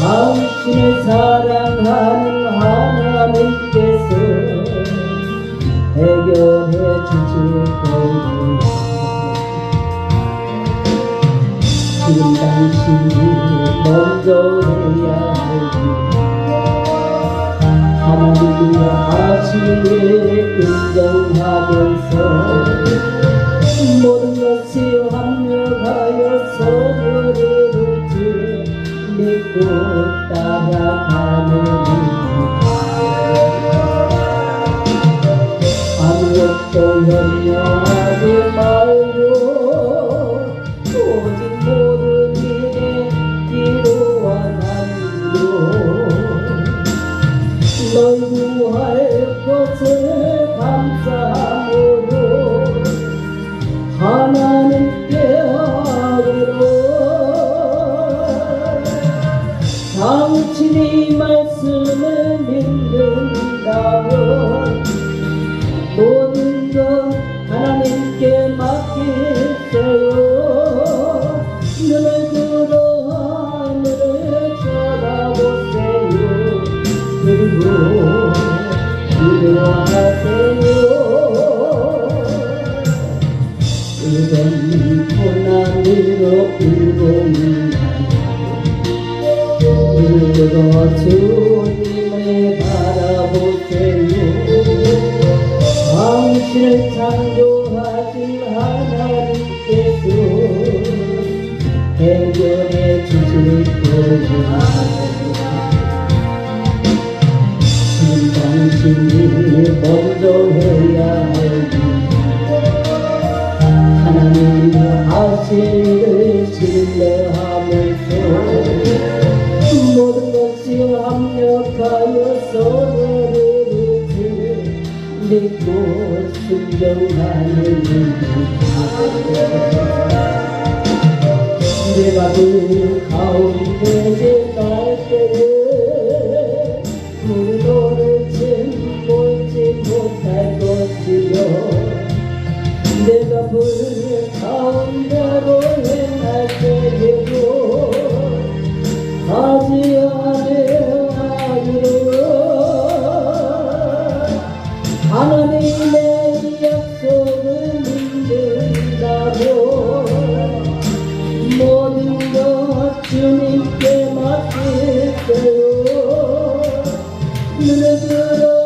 당신을 사랑하는 하나님께서 해결해 주실 겁니다. 지금 당신이 먼저 해야 합니다. 하신 일 인정하면서 모든 것이 합력하여 서로를 주 믿고 따라가는 아무것도 염려하지 말 감사함으로 하나님께 하리로 당신이 말씀을 믿는다면 모든 것 하나님께 맡기세요 눈을 들어 하늘을 쳐다보세요. 그리고 기도하 울고 주님을 바라보세요 당신을 창조하신 하나님께서 해결해 주실 거예요 당신이 먼저 해야 내가 그 가운데 갈 때에 물노를 침몰지 못할 것이요 내가 불 가운데로 행할 때에도 하지 아 주님께 맡길게요. 눈을 들어